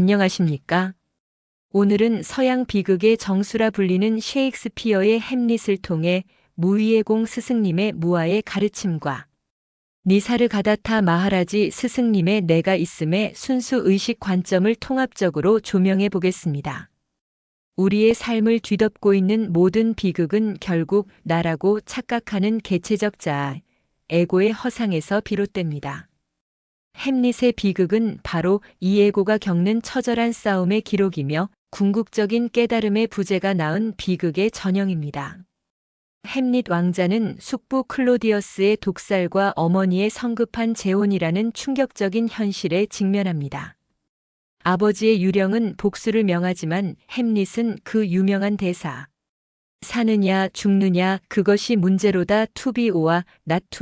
안녕하십니까? 오늘은 서양 비극의 정수라 불리는 셰익스피어의 햄릿을 통해 무위의 공 스승님의 무아의 가르침과 니사르 가다타 마하라지 스승님의 내가 있음의 순수 의식 관점을 통합적으로 조명해 보겠습니다. 우리의 삶을 뒤덮고 있는 모든 비극은 결국 나라고 착각하는 개체적 자아, 에고의 허상에서 비롯됩니다. 햄릿의 비극은 바로 이 에고가 겪는 처절한 싸움의 기록이며 궁극적인 깨달음의 부재가 낳은 비극의 전형입니다. 햄릿 왕자는 숙부 클로디어스의 독살과 어머니의 성급한 재혼이라는 충격적인 현실에 직면합니다. 아버지의 유령은 복수를 명하지만 햄릿은 그 유명한 대사. 사느냐 죽느냐 그것이 문제로다 투비오와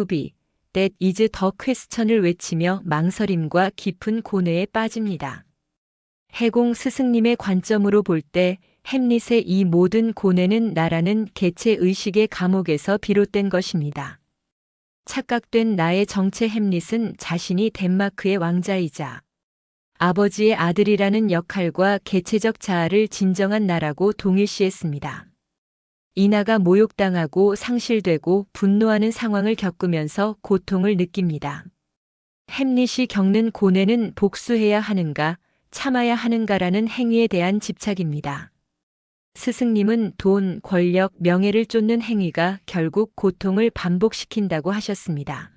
be. That is the question을 외치며 망설임과 깊은 고뇌에 빠집니다. 해공 스승님의 관점으로 볼 때 햄릿의 이 모든 고뇌는 나라는 개체 의식의 감옥에서 비롯된 것입니다. 착각된 나의 정체 햄릿은 자신이 덴마크의 왕자이자 아버지의 아들이라는 역할과 개체적 자아를 진정한 나라고 동일시했습니다. 이나가 모욕당하고 상실되고 분노하는 상황을 겪으면서 고통을 느낍니다. 햄릿이 겪는 고뇌는 복수해야 하는가, 참아야 하는가라는 행위에 대한 집착입니다. 스승님은 돈, 권력, 명예를 쫓는 행위가 결국 고통을 반복시킨다고 하셨습니다.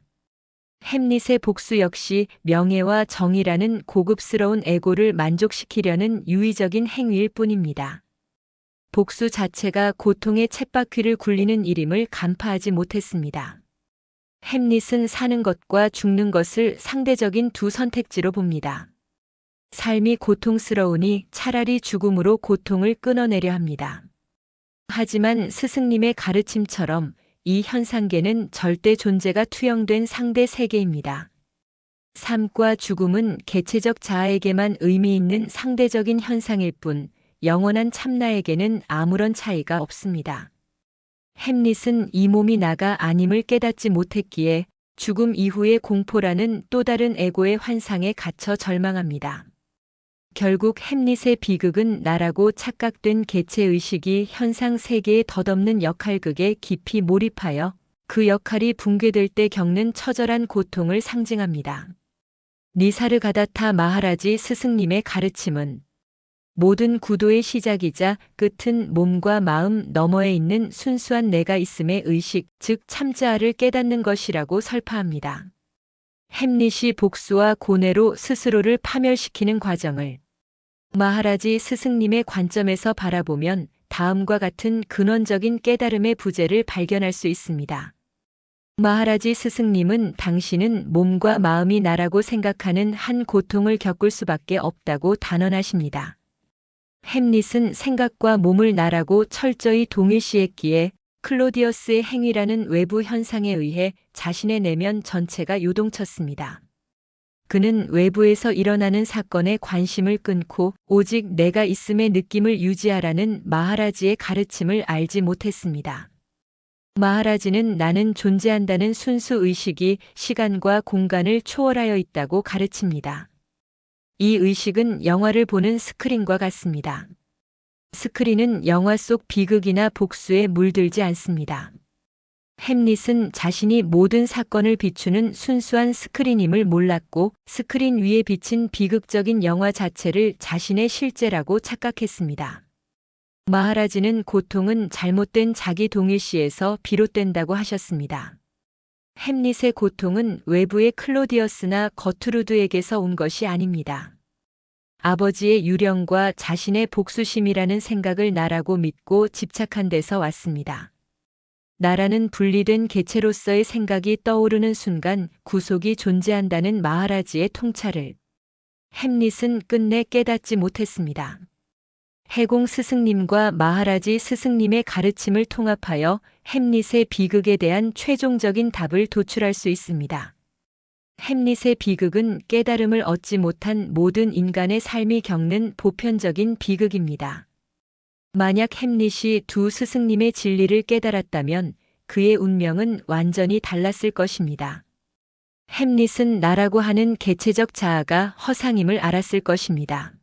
햄릿의 복수 역시 명예와 정의라는 고급스러운 에고를 만족시키려는 유의적인 행위일 뿐입니다. 복수 자체가 고통의 챗바퀴를 굴리는 일임을 간파하지 못했습니다. 햄릿은 사는 것과 죽는 것을 상대적인 두 선택지로 봅니다. 삶이 고통스러우니 차라리 죽음으로 고통을 끊어내려 합니다. 하지만 스승님의 가르침처럼 이 현상계는 절대 존재가 투영된 상대 세계입니다. 삶과 죽음은 개체적 자아에게만 의미 있는 상대적인 현상일 뿐 영원한 참나에게는 아무런 차이가 없습니다. 햄릿은 이 몸이 나가 아님을 깨닫지 못했기에 죽음 이후의 공포라는 또 다른 에고의 환상에 갇혀 절망합니다. 결국 햄릿의 비극은 나라고 착각된 개체 의식이 현상 세계에 덧없는 역할극에 깊이 몰입하여 그 역할이 붕괴될 때 겪는 처절한 고통을 상징합니다. 니사르 가다타 마하라지 스승님의 가르침은 모든 구도의 시작이자 끝은 몸과 마음 너머에 있는 순수한 내가 있음의 의식, 즉 참자아를 깨닫는 것이라고 설파합니다. 햄릿이 복수와 고뇌로 스스로를 파멸시키는 과정을 마하라지 스승님의 관점에서 바라보면 다음과 같은 근원적인 깨달음의 부재를 발견할 수 있습니다. 마하라지 스승님은 당신은 몸과 마음이 나라고 생각하는 한 고통을 겪을 수밖에 없다고 단언하십니다. 햄릿은 생각과 몸을 나라고 철저히 동일시했기에 클로디어스의 행위라는 외부 현상에 의해 자신의 내면 전체가 요동쳤습니다. 그는 외부에서 일어나는 사건에 관심을 끊고 오직 내가 있음의 느낌을 유지하라는 마하라지의 가르침을 알지 못했습니다. 마하라지는 나는 존재한다는 순수 의식이 시간과 공간을 초월하여 있다고 가르칩니다. 이 의식은 영화를 보는 스크린과 같습니다. 스크린은 영화 속 비극이나 복수에 물들지 않습니다. 햄릿은 자신이 모든 사건을 비추는 순수한 스크린임을 몰랐고 스크린 위에 비친 비극적인 영화 자체를 자신의 실제라고 착각했습니다. 마하라지는 고통은 잘못된 자기 동일시에서 비롯된다고 하셨습니다. 햄릿의 고통은 외부의 클로디어스나 거투르드에게서 온 것이 아닙니다. 아버지의 유령과 자신의 복수심이라는 생각을 나라고 믿고 집착한 데서 왔습니다. 나라는 분리된 개체로서의 생각이 떠오르는 순간 구속이 존재한다는 마하라지의 통찰을 햄릿은 끝내 깨닫지 못했습니다. 해공 스승님과 마하라지 스승님의 가르침을 통합하여 햄릿의 비극에 대한 최종적인 답을 도출할 수 있습니다. 햄릿의 비극은 깨달음을 얻지 못한 모든 인간의 삶이 겪는 보편적인 비극입니다. 만약 햄릿이 두 스승님의 진리를 깨달았다면 그의 운명은 완전히 달랐을 것입니다. 햄릿은 나라고 하는 개체적 자아가 허상임을 알았을 것입니다.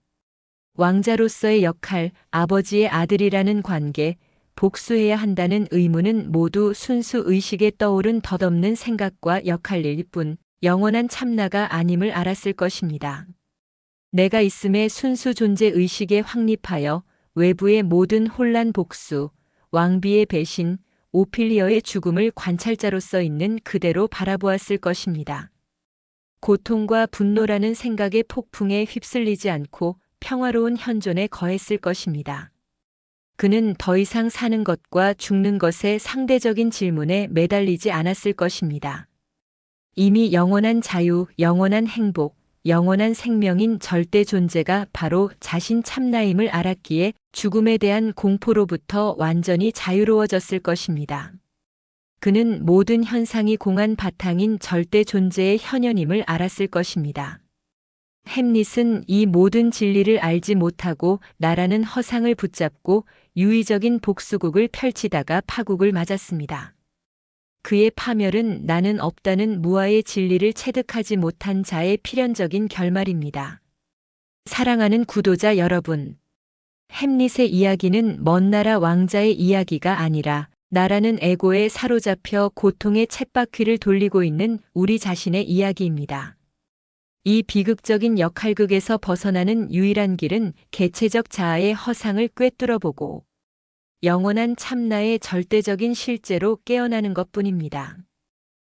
왕자로서의 역할, 아버지의 아들이라는 관계, 복수해야 한다는 의무는 모두 순수 의식에 떠오른 덧없는 생각과 역할일 뿐 영원한 참나가 아님을 알았을 것입니다. 내가 있음의 순수 존재 의식에 확립하여 외부의 모든 혼란 복수, 왕비의 배신, 오피리어의 죽음을 관찰자로서 있는 그대로 바라보았을 것입니다. 고통과 분노라는 생각의 폭풍에 휩쓸리지 않고 평화로운 현존에 거했을 것입니다. 그는 더 이상 사는 것과 죽는 것의 상대적인 질문에 매달리지 않았을 것입니다. 이미 영원한 자유, 영원한 행복, 영원한 생명인 절대 존재가 바로 자신 참나임을 알았기에 죽음에 대한 공포로부터 완전히 자유로워졌을 것입니다. 그는 모든 현상이 공한 바탕인 절대 존재의 현현임을 알았을 것입니다. 햄릿은 이 모든 진리를 알지 못하고 나라는 허상을 붙잡고 유의적인 복수국을 펼치다가 파국을 맞았습니다. 그의 파멸은 나는 없다는 무아의 진리를 체득하지 못한 자의 필연적인 결말입니다. 사랑하는 구도자 여러분. 햄릿의 이야기는 먼 나라 왕자의 이야기가 아니라 나라는 에고에 사로잡혀 고통의 챗바퀴를 돌리고 있는 우리 자신의 이야기입니다. 이 비극적인 역할극에서 벗어나는 유일한 길은 개체적 자아의 허상을 꿰뚫어보고 영원한 참나의 절대적인 실제로 깨어나는 것 뿐입니다.